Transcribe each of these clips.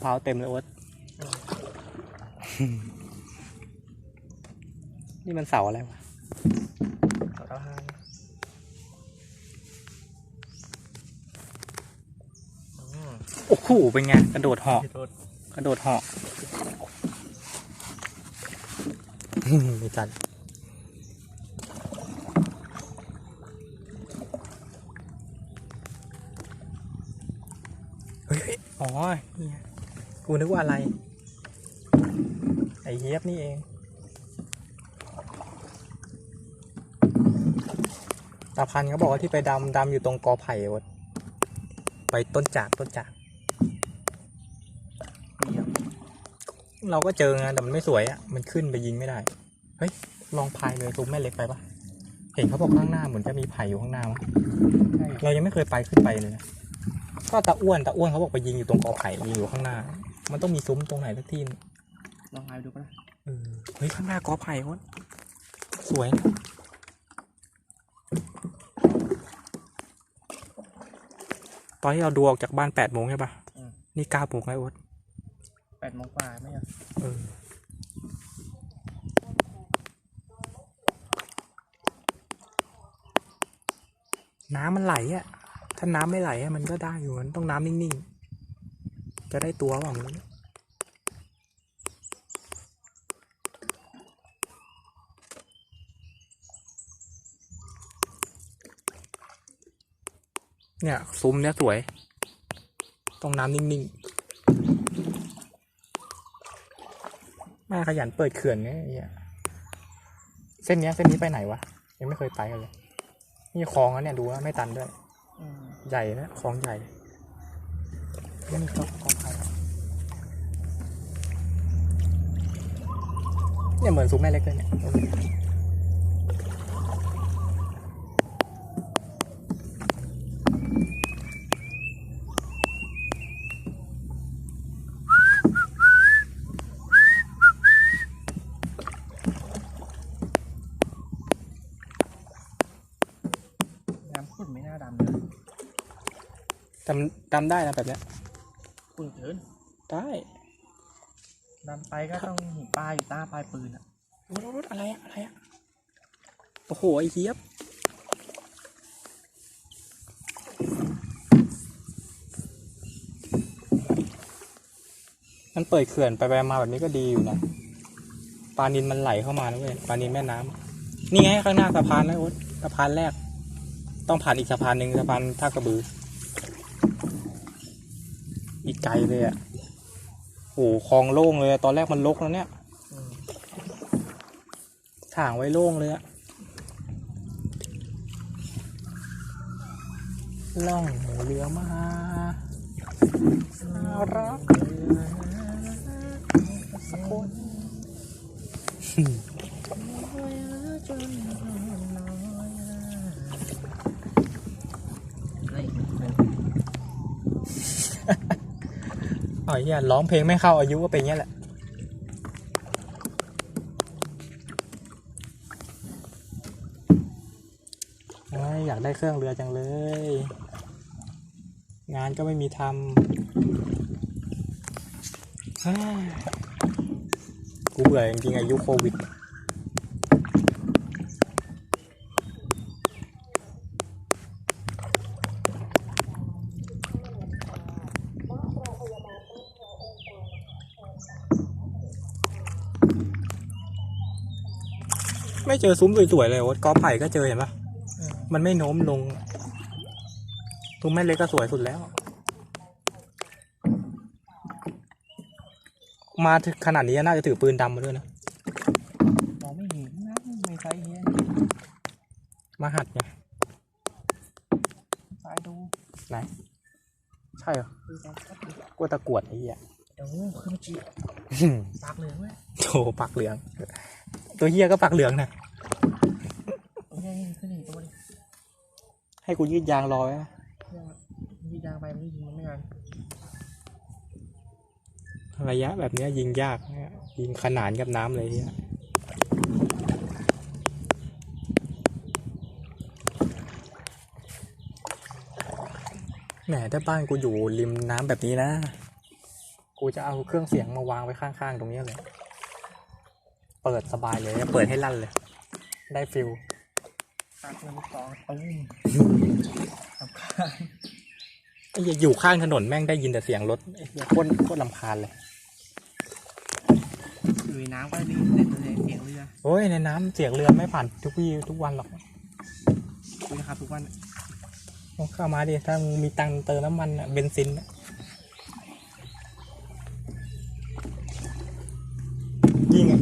ะพร้าวเต็มเลยโอ๊ตนี่มันเสาอะไรวะขอเท้าห้างอืมโอ้โหเป็นไงกระโดดเหาะพี่โทษกระโดดเหาะไม่จัดเฮ้ยเฮ้ยอ๋อนี่ไง กูนึกว่าอะไร ไอ้เฮียบนี่เอง ตาพันเขาบอกว่าที่ไปดำดำอยู่ตรงกอไผ่วะไปต้นจากต้นจากเยี่ยมเราก็เจอไงแต่มันไม่สวยอะ มันขึ้นไปยิงไม่ได้ เฮ้ย ลองพายเลยซุ้มแม่เล็กไปปะเห็นเขาบอกข้างหน้าเหมือนจะมีไผ่อยู่ข้างหน้ามั้งใช่เรายังไม่เคยไปขึ้นไปเลยนะก็ตาอ้วนตาอ้วนเขาบอกไปยิงอยู่ตรงกอไผ่ยิงอยู่ข้างหน้า มันต้องมีซุ้มตรงไหนสักที่นึงลองพายดูปะล่ะเออเฮ้ยข้างหน้ากอไผ่วะสวยนะตอนที่เราดูออกจากบ้านแปดโมงใช่ปะนี่เก้าโมงแล้วโอ๊ตแปดโมงกว่าไหมอะเออน้ำมันไหลอะ ถ้าน้ำไม่ไหลอะมันก็ได้อยู่มันต้องน้ำนิ่งๆ จะได้ตัวเปล่ามึงเนี่ยซุ้มเนี่ยสวยต้องน้ำนิ่งๆแม่ขยันเปิดเขื่อนเนี่ยไอ้เหี้ยเส้นเนี้ยเส้นนี้ไปไหนวะ ยังไม่เคยไปกันเลย นี่คลองแล้วเนี่ยดูว่าไม่ตันด้วยอืมใหญ่นะคลองใหญ่ไม่มีก็ เนี่ยเหมือนซุ้มแม่เล็กเลยเนี่ยน้ำขุ่นไม่น่าดำเลยจำจำได้นะแบบเนี้ยขุ่นเกินได้ ดำไปก็ต้องเห็นป้ายอยู่ใต้ปลายปืนอะรถรถอะไรอะอะไรอะโอ้โหไอ้เฮียบมันเปิดเขื่อนไปไปมาแบบนี้ก็ดีอยู่นะปลานินมันไหลเข้ามานะเว้ยปลานินแม่น้ำนี่ไงข้างหน้าสะพานแล้วโอ๊ตสะพานแรก ต้องผ่านอีกสะพานหนึ่งสะพานท่ากระบือ อีกไกลเลยอะโอ้โหคลองโล่งเลย ตอนแรกมันรกแล้วเนี่ยถ่างไว้โล่งเลยอะล่องหูเรือมาน่ารักสักคน อะไรอีกหนึ่ง อ๋อเหี้ยร้องเพลงไม่เข้าอายุก็เป็นอย่างนี้แหละอยากได้เครื่องเรือจังเลย งานก็ไม่มีทำเฮ้ยกูเบื่อจริงๆอายุโควิด ไม่เจอซุ้มสวยๆเลยโอ๊ตกอไผ่ก็เจอเห็นปะอืมมันไม่โน้มลงซุ้มแม่เล็กก็สวยสุดแล้ว มาถึงขนาดนี้น่าจะถือปืนดำมาด้วยนะมองไม่เห็นนะไม่ไฟเฮียมาหัดไงสายดูไหนใช่เหรอดูสายชัดดิกลัวตะกรวดไอ้เหี้ยเดี๋ยวเครื่องจีปากเหลืองเว้ยโถปักเหลือง ตัวเหี้ยก็ปักเหลืองนะให้กูยืดยางรอไว้ยอืยางไปมันยิงมันไม่กันระยะแบบนี้ยิงยากยิงขนานกับน้ำเลยเนี่ยแหมถ้าบ้านกูอยู่ริมน้ำแบบนี้นะ กูจะเอาเครื่องเสียงมาวางไว้ข้างๆ ตรงนี้เลย เปิดสบายเลย เปิดให้ลั่นเลย ได้ฟิลตัดเงินลูกสองตุ้มสำคัญไอ้เหี้ยอยู่ข้างถนนแม่งได้ยินแต่เสียงรถไอ้เหี้ยโคตรโคตรลำคาญเลยอยู่ในน้ำก็ได้ยินเสียงเลยเสียงเรือโอ้ยในน้ำเสียงเรือไม่ผ่านทุกวี่ทุกวันหรอกคุยนะครับทุกวันต้องเข้ามาดิถ้ามึงมีตังค์เติมน้ำมันอะเบนซิน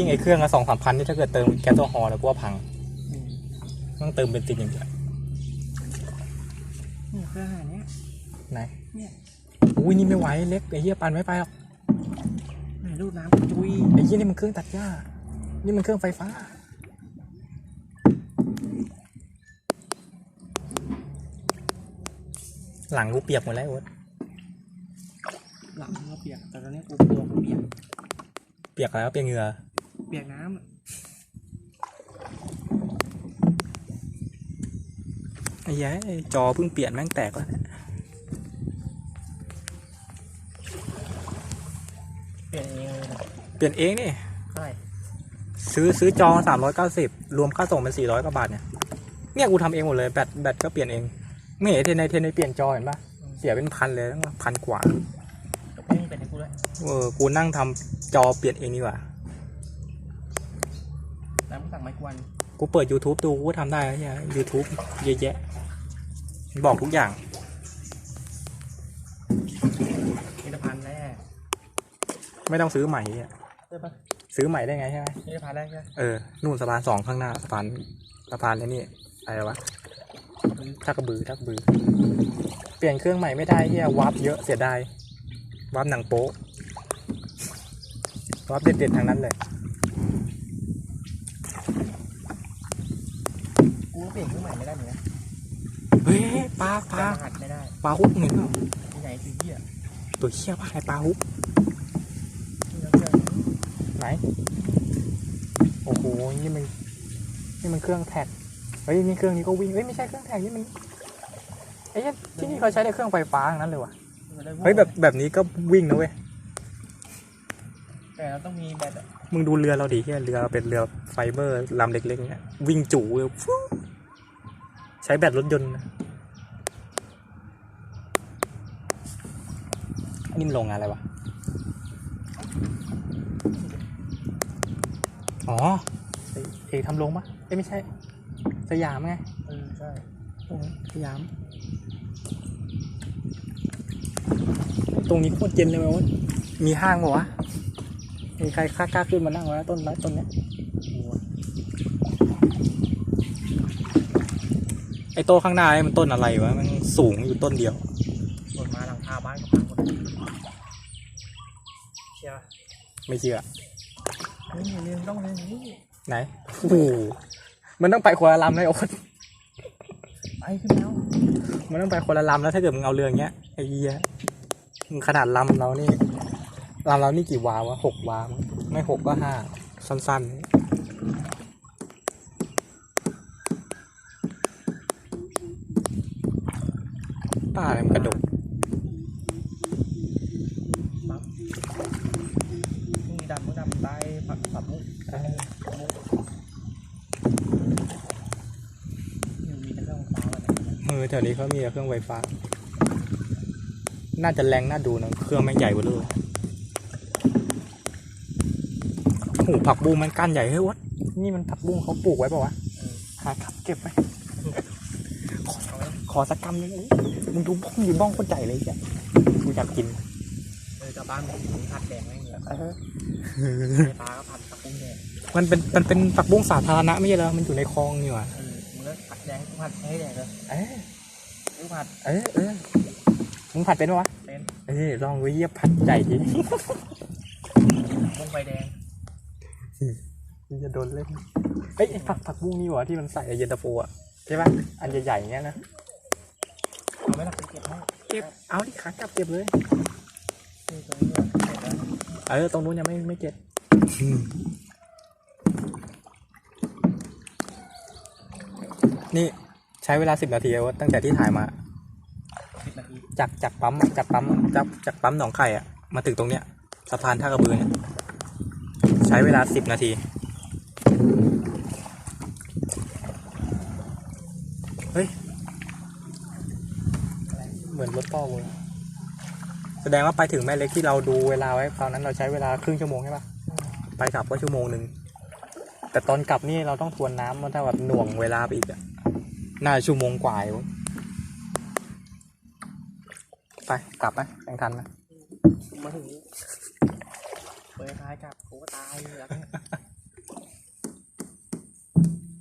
ยิ่งยิ่งไอ้เครื่องละสองสามพันนี่ถ้าเกิดเติมแก๊สโซฮอล์แล้วกูว่าพังอืมต้องเติมเบนซินอย่างเดียวนี่เครื่องอันเนี้ยไหนเนี่ยอุ้ยนี่ไม่ไหวเล็กไอ้เหี้ยปันไม่ไปหรอกไหนรูดน้ำกระจุยไอ้เหี้ยนี่มันเครื่องตัดหญ้า นี่มันเครื่องไฟฟ้า หลังกูเปียกหมดแล้วโอ๊ตหลังก็เปียกแต่ตอนนี้กูตัวกูเปียกเปียกแล้วเปียกเหงื่อ เปียกน้ำอะไอ้เหี้ยไอ้จอเพิ่งเปลี่ยนแม่งแตกแล้วเนี่ยเปลี่ยนเองเลยนะเปลี่ยนเองนี่ เท่าไหร่ซื้อซื้อจอสามร้อยเก้าสิบรวมค่าส่งเป็นสี่ร้อยกว่าบาทเนี่ย เนี่ยกูทำเองหมดเลยแบตแบตก็เปลี่ยนเอง ไม่เห็นเทนในเทนในเปลี่ยนจอเห็นปะเสียเป็นพันเลยตั้งพันกว่าเดี๋ยวเพ่งเป็นให้กูด้วย เออ กูนั่งทำจอเปลี่ยนเองดีกว่า แล้วมึงสั่งไม้กวนกูเปิด YouTube ดูกูก็ทำได้แล้วเนี่ย YouTube เยอะแยะ บอกทุกอย่างผลิตภัณฑ์แรกไม่ต้องซื้อใหม่อะใช่ปะซื้อใหม่ได้ไงใช่ไหมผลิตภัณฑ์แรกใช่ปะเออนู่นสะพานสองข้างหน้าสะพานสะพานไอ้นี่อะไรวะทักกระบือทักกระบือ เปลี่ยนเครื่องใหม่ไม่ได้เฮียวาร์ปเยอะเสียดายวาร์ปหนังโป๊ะวาร์ปเด็ดๆทางนั้นเลย กูก็ เปลี่ยนเครื่องใหม่ไม่ได้เหมือนกันเฮ้ยปลาปแต่ลารหัสไม่ได้ปลาฮุกเห็นเปล่าที่ไหนคือเหี้ยตัวเชี่ยปลาไอ้ปลาฮุกที่เราเครื่องไหนโอ้โหนี่มันนี่มันเครื่องแท็กเฮ้ยนี่เครื่องนี้ก็วิ่งเฮ้ยไม่ใช่เครื่องแท็กนี่มันไอ้เหี้ยที่นี่เขาใช้แต่เครื่องไฟฟ้าทั้งนั้นเลยว่ะมันได้เฮ้ยแบบแบบนี้ก็วิ่งนะเว้ยแต่เราต้องมีแบตอะมึงดูเรือเราดิเฮียเรือเป็นเรือไฟเบอร์ลำเล็กๆเนี่ยวิ่งจู่เลยฟู๊ ใช้แบตรถยนต์นะอันนี่มันโรงงานอะไรวะ อ๋อเอกเอกทำโรงปะเอ้ยไม่ใช่ สยามไง เออ ใช่โอ้ยสยาม ตรงนี้โคตรเย็นเลยเวะมีห้างปะวะ มีใครกล้ากล้าขึ้นมานั่งไว้ต้นไม้ต้นเนี้ย โอ้โห ไอ้ โต้นข้างหน้านี่มันต้นอะไรวะ มันสูงอยู่ต้นเดียวหล่นมาหลังคาบ้านก็พังหมดเชียร์ไม่เชื่อเฮ้ยอย่าลืมต้องเลยนี่ไหนโอ้โหมันต้องไปคนละลำเลยโอ๊ตไปขึ้นแล้วมันต้องไปคนละลำแล้วถ้าเกิดมึงเอาเรืออย่างเงี้ยไอ้เหี้ยมึงขนาดลำเรานี่ลำเรานี่กี่วาวะหกวามั้งไม่หกก็ห้าสั้นๆ ป้าอะไรมันกระดกปั๊บนี่ดำก็ดำใต้ผักสับมุกเออมุกยังมีแต่เครื่อแถวนี้เขามีเครื่องไฟฟ้า น่าจะแรงน่าดูนะเครื่องม่งใหญ่กว่าเลยโอ้ผักบุ้งมันก้านใหญ่เฮ้ยวดนี่มันผักบุ้งเขาปลูกไว้ป่าวะหาครับเก็บไว้ อาไว้ขอสักกำนึงอุ๊ยมึงดูบ้องดิบ้องโคตรใหญ่เลยจ้ะกูอยากกินเออกลับบ้านผมถึงผัดแดงแม่งเลยเออไฟฟ้าก็ผัดผักบุ้งแดงมันเป็นมันเป็นผักบุ้งสาธารณะไม่ใช่เหรอมันอยู่ในคลองนี่หว่าเออมึงก็ผัดแดงกูผัดให้แดงเลยเอ้ยกูผัดเอ้ยเออมึงผัดเป็นปะวะเป็นเอ้ยลองไว้เยียบผัดใหญ่ดิบุ้งไฟแดงมึงจะโดนเล่นเอ้ยไอ้ผักผักบุ้งนี่หว่าที่มันใส่ในเย็นตาโฟอะใช่ปะอันใหญ่ๆอย่างเงี้ยนะเอา ไว้หลักไปเก็บให้เก็บ เอาดิขากลับเก็บเลย นี่ตรงนี้ด้วยเสร็จแล้วเออ ตรงนู้นยังไม่ไม่เก็บนี่ใช้เวลาสิบนาทีเองตั้งแต่ที่ถ่ายมา สิบนาทีจากจากปั๊มอะจากปั๊มจากจากปั๊มหนองไข่อะมาถึงตรงเนี้ยสะพานท่ากระบือเนี่ยใช้เวลาสิบนาที เฮ้ยเห มือนรถพ่อเลยแสดงว่าไปถึงแม่เล็กที่เราดูเวลาไว้ตอนนั้นเราใช้เวลาครึ่งชั่วโมงใช่ปะไปกลับก็ชั่วโมงหนึ่งแต่ตอนกลับนี่เราต้องทวนน้ำมันถ้าแบบหน่วงเวลาไปอีกอะน่าชั่วโมงกว่าอยู่ไปกลับไหมยังทันไหมมาถึงเปิดท้ายกลับกูก็ตายแล้ว